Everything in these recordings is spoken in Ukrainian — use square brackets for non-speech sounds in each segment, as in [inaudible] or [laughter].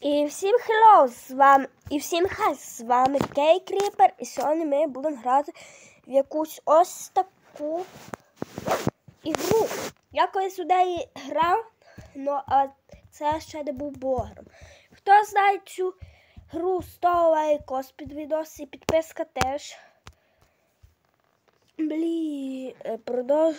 І всім хеллоу з вами і всім хай з вами Кей Кріпер. І сьогодні ми будемо грати в якусь ось таку ігру. Я колись у грав, ну а це ще не був блогером. Хто знає цю гру, 100 лайкос під відос і підписка теж. Блі, е, продовж.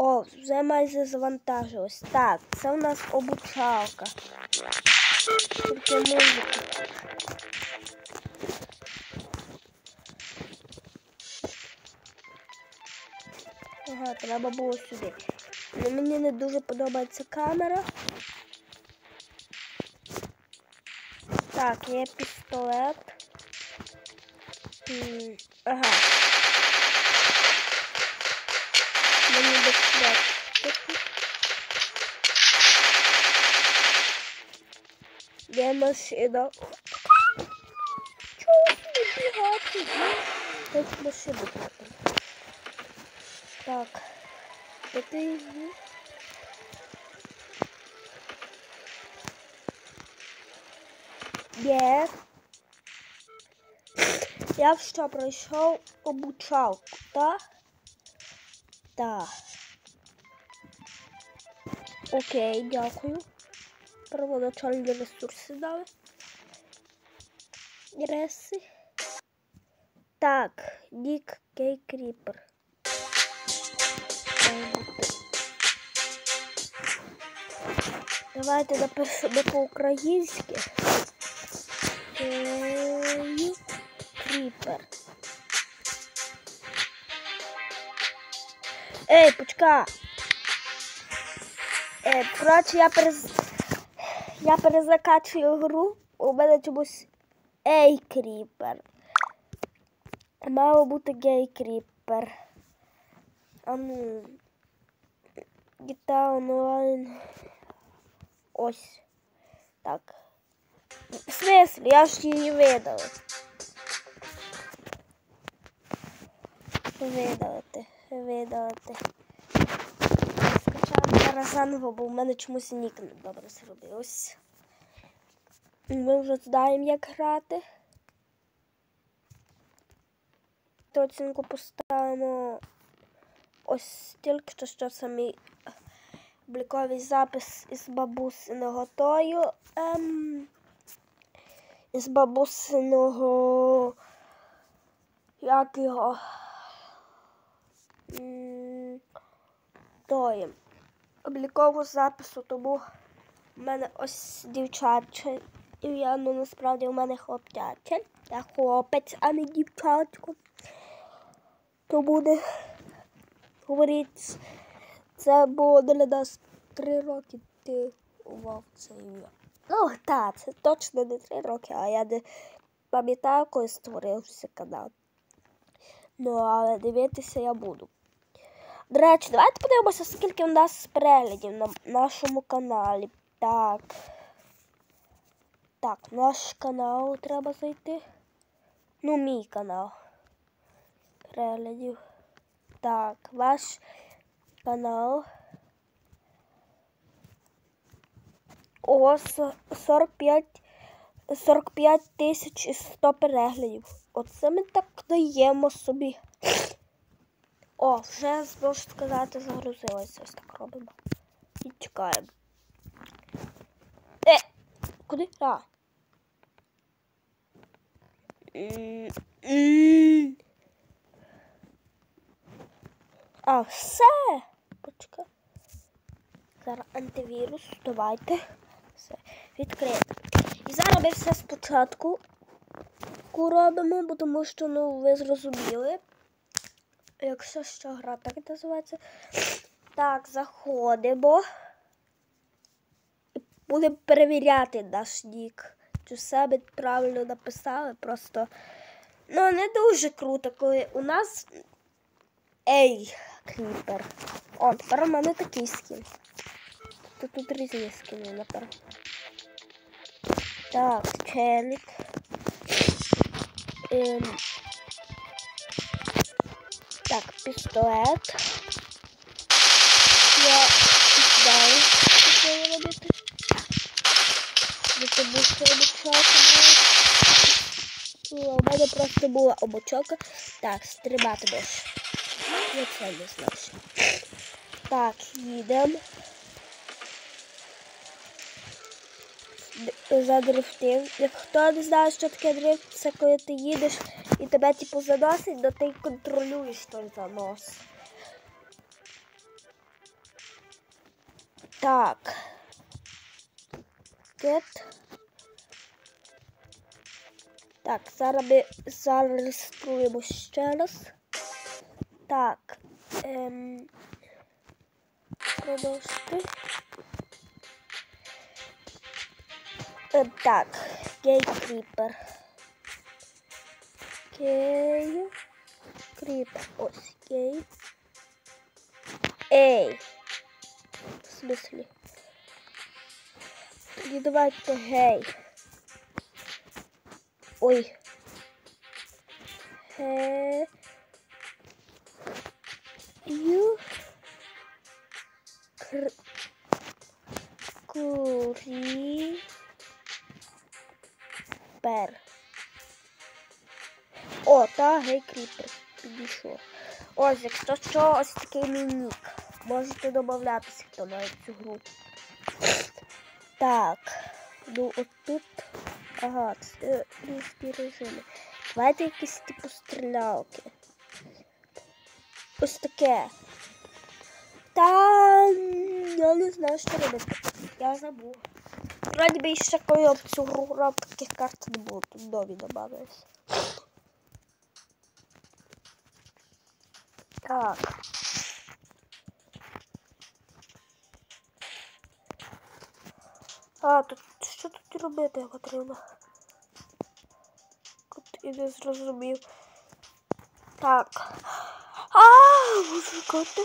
О, вже майже завантажилось. Так, це у нас обучалка. Тільки музика. Ага, треба було сюди. Ну, мені не дуже подобається камера. Так, є пістолет. Ага. Мені безпечно. Де машина? Чого собі бігати? Тут машину купимо. Так. Я що пройшов обучалку, так? Так. Окей, дякую. Первоначальні ресурси дали. Реси. Так, Нік Кей Кріпер. Давайте напишемо по-українськи. Кей Кріпер. Ей, почка! Е, коротше, я перез... Я перезакачую гру. У мене чомусь Ей Кріпер. Мало бути гей Кріпер. А ну. GTA онлайн. Ось. Так. В смислі, я ж її видала. Видалити, видалити. Зараз заново, бо в мене чомусь нік не добре зробився. Ми вже знаємо, як грати. То оцінку поставимо ось тільки що, що самі обліковий запис із бабусиного тою. Ем, із бабусиного як його м, тої облікового запису, тому в мене ось дівчаче ім'я, ну насправді у мене хлопчаче. Я хлопець, а не дівчатко. То буде говорити, це було для нас три роки ти ував це ім'я. Ну, так, це точно не три роки, а я не пам'ятаю, коли створився канал. Ну, але дивитися я буду. До речі, давайте подивимося, скільки в нас переглядів на нашому каналі. Так. Так, наш канал треба зайти. Ну, мій канал. Переглядів. Так, ваш канал. О, 45 45 тисяч і 100 переглядів. Оце ми так даємо собі. О, вже можу сказати, загрузилося. Ось так робимо. І чекаємо. Е! Куди? А. А, все. Почекай. Зараз антивірус. Давайте. Все. Відкрити. І зараз ми все спочатку робимо, бо тому що, ну, ви зрозуміли. Якщо що гра так називається. Так, заходимо. І будемо перевіряти наш нік. Чи ми правильно написали. Просто ну не дуже круто, коли у нас Ей, кріпер. О, тепер у мене такий скін. Тут тут різні скіни, напевно. Так, челік. Ем. Пістолет. Я знаю, що робити. тому що обучалка. У мене просто була обучалка. Так, стрибати можеш. Я це не знав. Так, їдемо. Задрифтив. Як хто не знає, що таке дрифт, це коли ти їдеш і тебе типу заносить, то ти контролюєш той занос. Так. Кет. Так, зараз ми зареєструємо ще раз. Так. Ем, продовжити. Ем, так, гей кріпер. Гей кріпер. Ось гей. Ей. В смислі? Тоді давайте гей. Ой. Ге. Ю. Кр. Курі. Пер. О, та гей кріпер. Підійшов. Ось, якщо що, ось такий мій. Можете домовлятися, хто має цю гру. Так. Ну от тут. Ага, це різні режими. Давайте якісь типу стрілялки. Ось таке. Та я не знаю, що робити. Я забув. Вроді би ще коли в цю гру грав, таких карт не було, тут нові добавились. Так. А, тут що тут робити потрібно? От і не зрозумів. Так. А, музикати.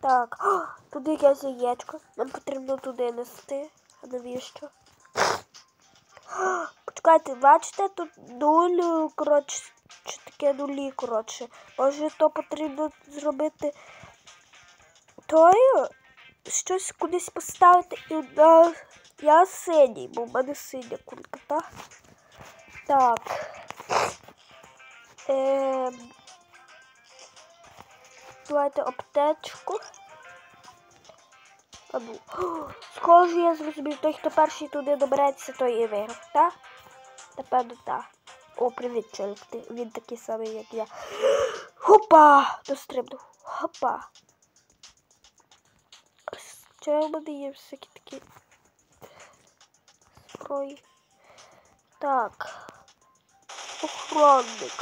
Так, О, туди якесь яєчко. Нам потрібно туди нести. А навіщо? О, Почекайте, бачите, тут нуль, коротше, чи таке нулі, коротше. Може, то потрібно зробити тою, щось кудись поставити і на... Я синій, бо в мене синя куртка, так? Так. Ем... Давайте аптечку. [gasps] Схоже, я зрозумів, той, хто перший туди добереться, той і виграв, так? Напевно, так. О, привіт, чоловік. Він такий самий, як я. Хопа! Дострибнув. Хопа. Чого в мене є всякі такі зброї? Так. Охранник.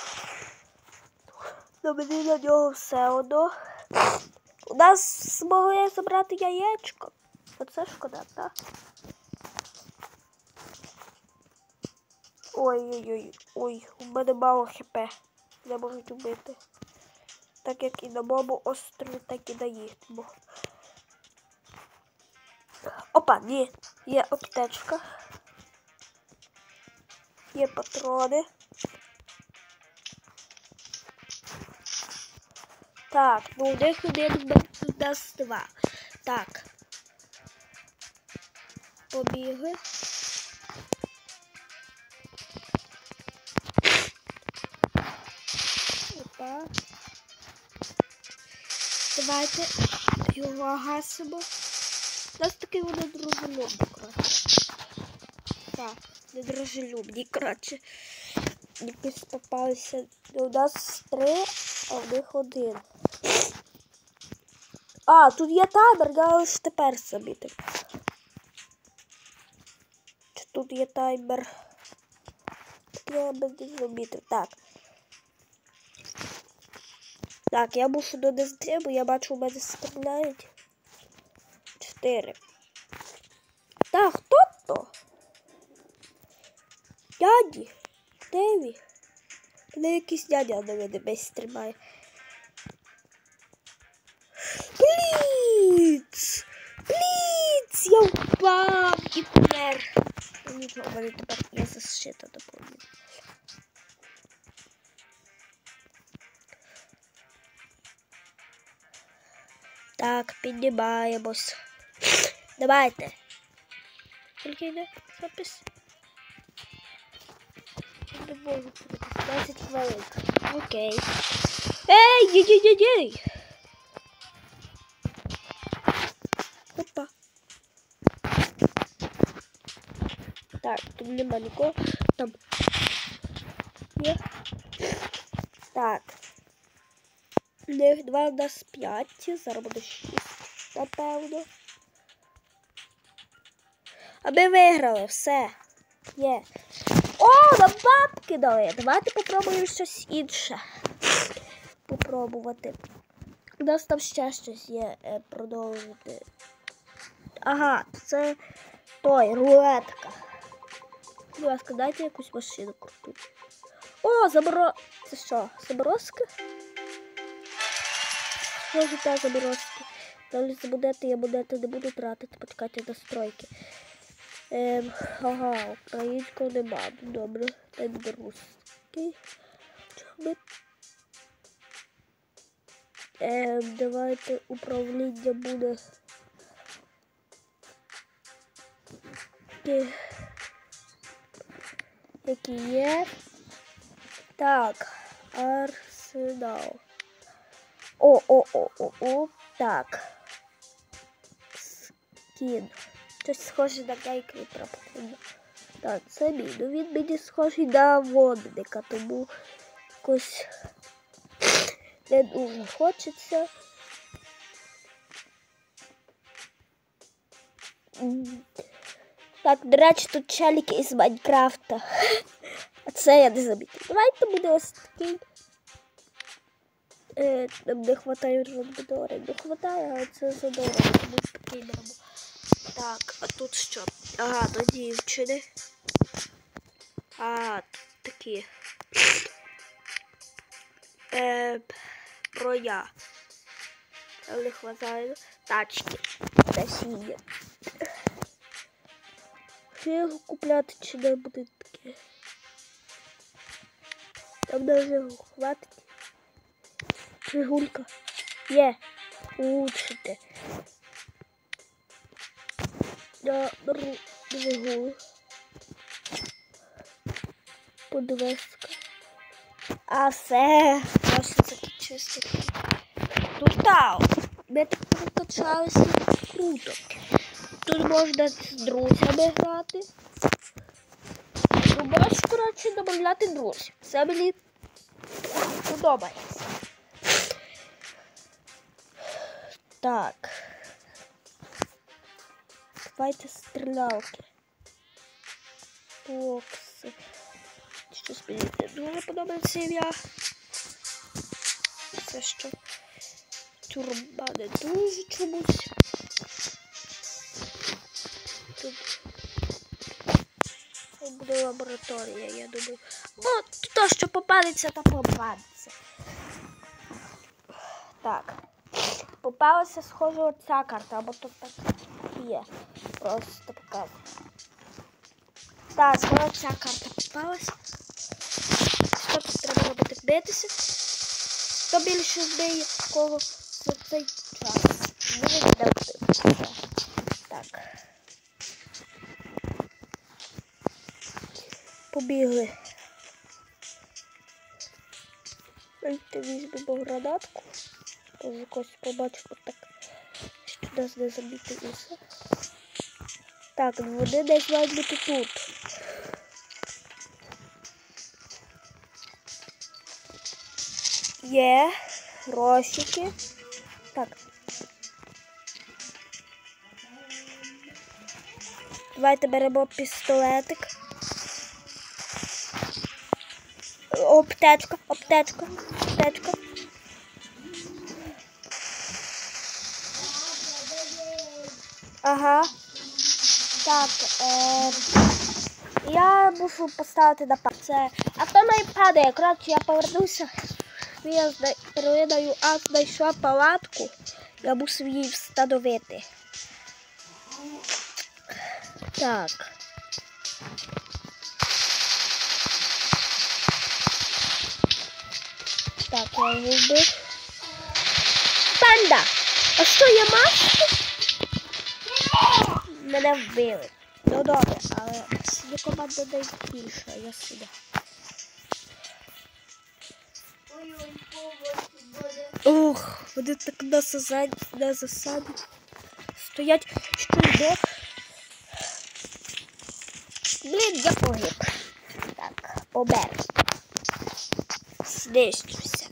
На мені на нього все одно. У нас змогли забрати яєчко. Оце шкода, так? Ой-ой-ой, ой, у мене мало хп. Не можуть убити. Так як і на моєму острові, так і на їхньому. Опа, ні, є аптечка. Є патрони. Так, ну у них один у нас два. Так. Побігли. Давайте його гасимо. У нас такий вони дружелюбні, коротше. Так, не дружелюбні, коротше. Якісь попалися. У нас три, а в них один. А, тут є таймер, я ось тепер замітив. Тут є таймер? Я би не замітив. Так. Так, я мушу донести, бо я бачу, у мене стріляють. Чотири. Так, хто то? Дяді? Де він? Мене якийсь дядя на мене без стрімає. Бліц! Бліц! Я впав і помер. Нічого, у мене тепер є защита доповнена. Так, піднімаємось. Давайте. Скільки йде запис? Не можу подивитися. 10 хвилин. Окей. Ей, єй-єй-єй! Опа. Так, тут нема нікого. Там. Є. Так. Них два у нас п'ять. Зараз буде шість, напевно. А ми виграли, все. Є. О, нам бабки дали. Давайте попробуємо щось інше. Попробувати. У нас там ще щось є е, продовжити. Ага, це той, рулетка. Будь ласка, дайте якусь машину круту. О, заборо... Це що, заборозки? Схоже, та заборозки. Далі за монети я монети не буду тратити, почекайте настройки. Ем, ага, українського нема. Добре, та й буде русський. Чому? Ем, давайте управління буде. Такі, які є. Так, арсенал. О, о, о, о, о, так. Скін. Щось схоже на гейкріпера потрібно. Так, це мій. Ну він мені схожий на водника, тому якось не дуже хочеться. Так, до речі, тут челіки із Майнкрафта. [laughs] А це я не замітив. Давайте буде ось такий. Е, не вистачає розбудори. Не вистачає, але це задорого, тому такий беремо. Так, а тут що? Ага, то дівчини. А, такі. Е, про я. Не хватає тачки. Насіння. Що його купляти чи не буде таке? Там даже хватить. Жигулька. Є. Улучшити. Я беру двигун. Подвеска. А все. Ось закінчився. Тут так. Ми так прокачалися круто. Тут можна з друзями грати. Ну, можеш, коротше, домовляти друзів. Це мені подобається. Так. Давайте стрілялки. Бокси. Щось мені не дуже подобається ім'я. Це що? Тюрба не дуже чомусь. Тут буде лабораторія, я думаю. Ну, то, що попадеться, то попадеться. Так. Попалася, схоже, оця карта, або тут так є. Просто показую. Так, схоже, ця карта попалася. Що тут треба робити? Битися? Хто більше вбиє кого за цей час? Буде віддати. Так. Побігли. Давайте візьмемо гранатку. Якось побачимо так. Що нас не замітилося. Так, ну вони десь мають бути тут. Є грошики. Так. Давайте беремо пістолетик. Аптечка, аптечка, аптечка. Ага. Так, е, я мушу поставити на па- це. А то має падає. Коротше, я повернуся. Я зна- а знайшла палатку. Я мусив її встановити. Так. Так, я вбив. Панда! А що я маску? Мене вбили. Ну добре, але сюди команда а я сюди. Ох, вони так на засаді, на засаді стоять, йде. Блін, я погиб. Так, помер. Знищився.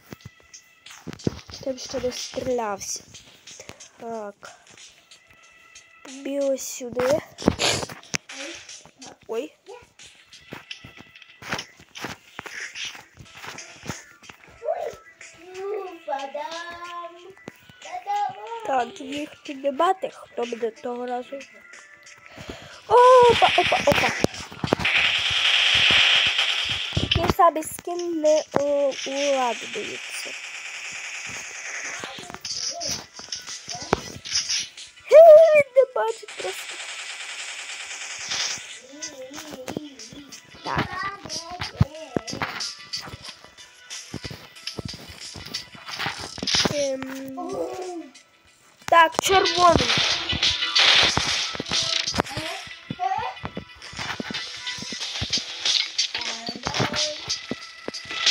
Тим, що не стрілявся. Так. Побігли сюди. Ой. Так, їх піднімати, хто буде того разу. Опа, опа, опа. Ті самі скін не у,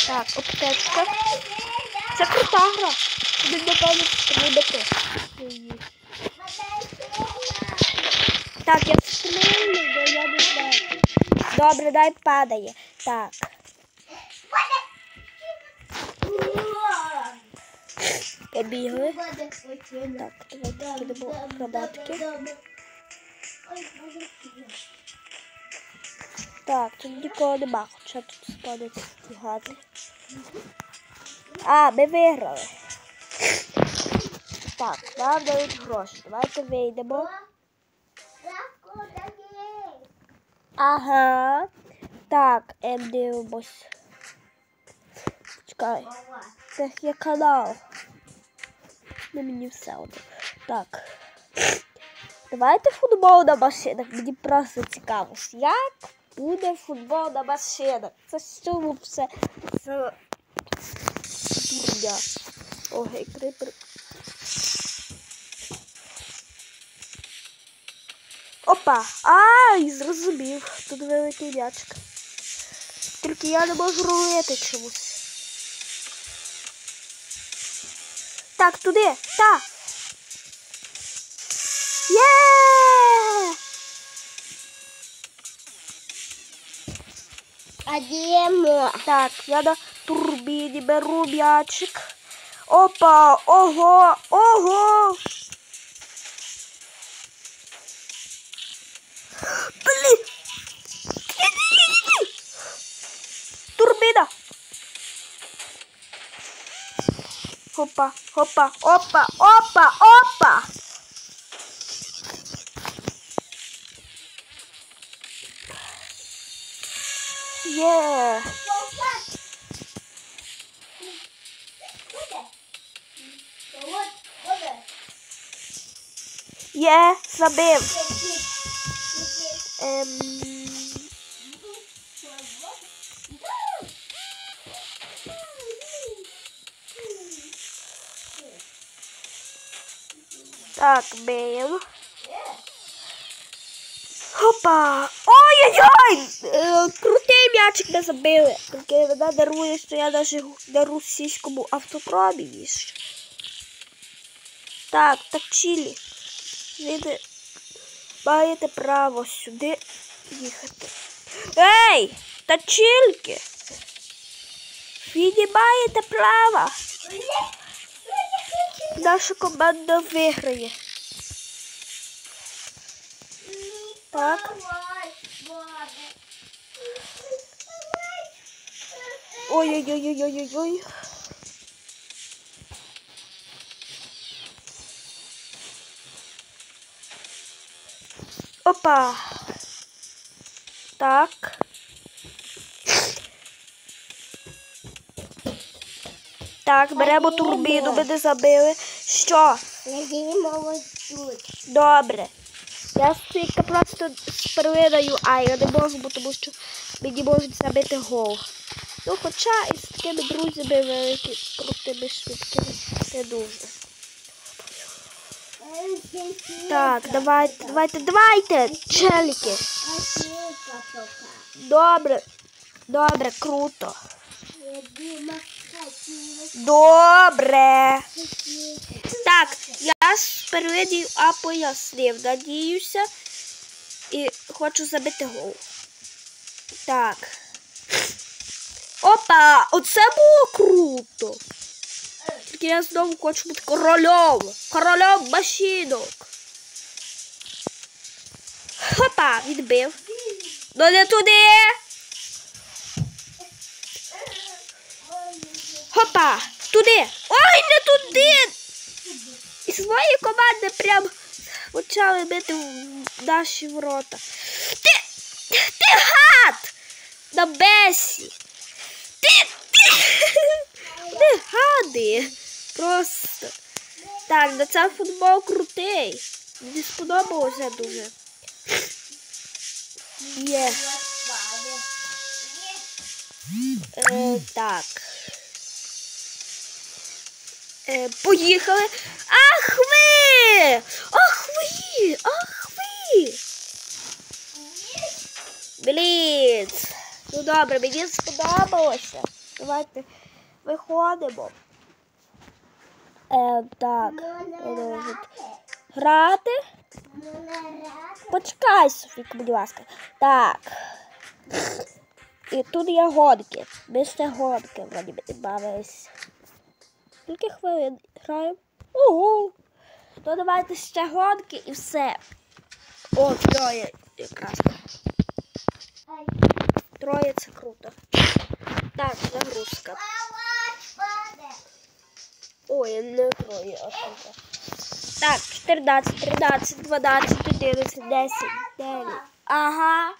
Так, аптечка. Це крута гра. Тобі напевно сподобати. Так, я стрілю, бо я не знаю. Добре, дай падає. Так. Побігли. Так, давайте підемо гранатки. Так, тут нікого нема, хоча тут спадуть тягати. А, ми виграли. Так, нам дають гроші. Давайте вийдемо. Ага. Так, ем, дивимось. Чекай, це є канал. Не мені все одно. Так. Давайте футбол на машинах. Мені просто цікаво, як буде футбол на машинах. Це що все? Це дурня. Ой, крипер. Опа! Ай, зрозумів. Тут великий м'ячик. Тільки я не можу рулити чомусь. Так, туди. Та. Є! А демо. Так, я на турбіні беру м'ячик. Опа! Ого! Ого! Блін! Іди-іди-іди! Турбіна! Опа, опа, опа, опа, опа! Є! Є, забив. Ем... Так, бив. Опа! Ой-ой-ой! Е, Крутий м'ячик не забили. Тільки вона дарує, що я навіть на російському автопромі. Так, так чилі. Ви маєте право сюди їхати. Ей! Та чільки! Ви маєте права. Наша команда виграє. Так. Ой-ой-ой-ой-ой-ой. Опа. Так. Так, беремо турбіну, ми не забили. Що? Добре. Я тільки просто первиною, а я не можу, бо тому що мені можуть забити гол. Ну, хоча із такими друзями великими крутими швидкими не дуже. Так, давайте, давайте, давайте, челіки. Добре. Добре, круто. Добре. Так, я спереду А пояснив, надіюся. І хочу забити гол. Так. Опа! Оце було круто. Тільки я знову хочу бути королем. Королем машинок. Хопа, відбив. Ну не туди. Хопа, туди. Ой, не туди. І свої команди прям почали бити в наші ворота. Ти, ти гад! На бесі. Ти, ти, не гади. Просто. Так, на це футбол крутий. Мені сподобалося дуже. Є. Е, так. Е, поїхали. Ах ви! Ах ви! Ах ви! Блін. Ну добре, мені сподобалося. Давайте виходимо. Е, так. Грати. Почекай, Софійка, будь ласка. Так. І тут є гонки. Ми ще гонки вроді бавились. Скільки хвилин граємо? Ого! То давайте ще гонки і все. О, троє якраз. Троє це круто. Так, загрузка. Ой, не троє, а. Так, 14, 13, 12, 11, 10, 9. Ага.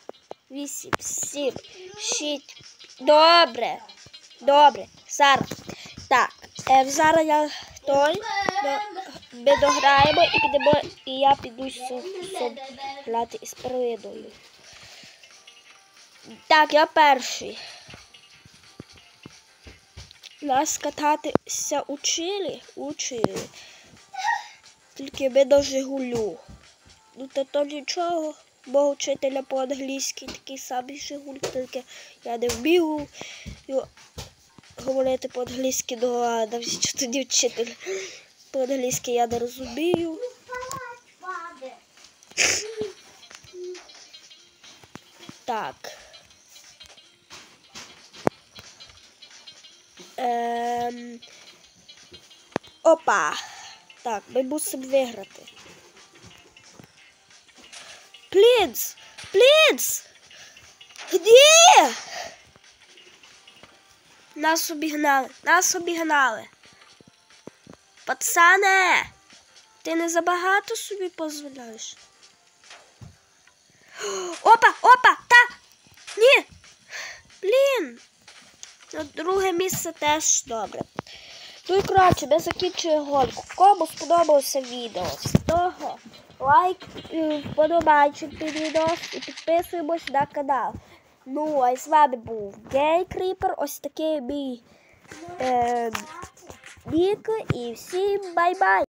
8, 7, 6. Добре. Добре. Зараз. Так. Е, зараз я той. Ми дограємо і підемо, і я піду грати із привидою. Так, я перший. Нас кататися учили? Учили. Тільки ми до Жигулю. Ну то то нічого, бо вчителя по-англійськи такий самий Жигуль, тільки я не вмію говорити по-англійськи, ну а навіщо тоді вчитель по-англійськи я не розумію. Так. Ем... Опа. Так, ми мусимо виграти. Плінц! Плінц! Де? Нас обігнали, нас обігнали. Пацане, ти не забагато собі дозволяєш? Опа, опа, та! Ні! Блін! Ну, друге місце теж добре. Ну і коротше, ми закінчуємо гонку. Кому сподобалося відео? З того лайк, е, під відео і підписуємось на канал. Ну, а з вами був Гей Кріпер. Ось такий мій е, нік. І всім бай-бай!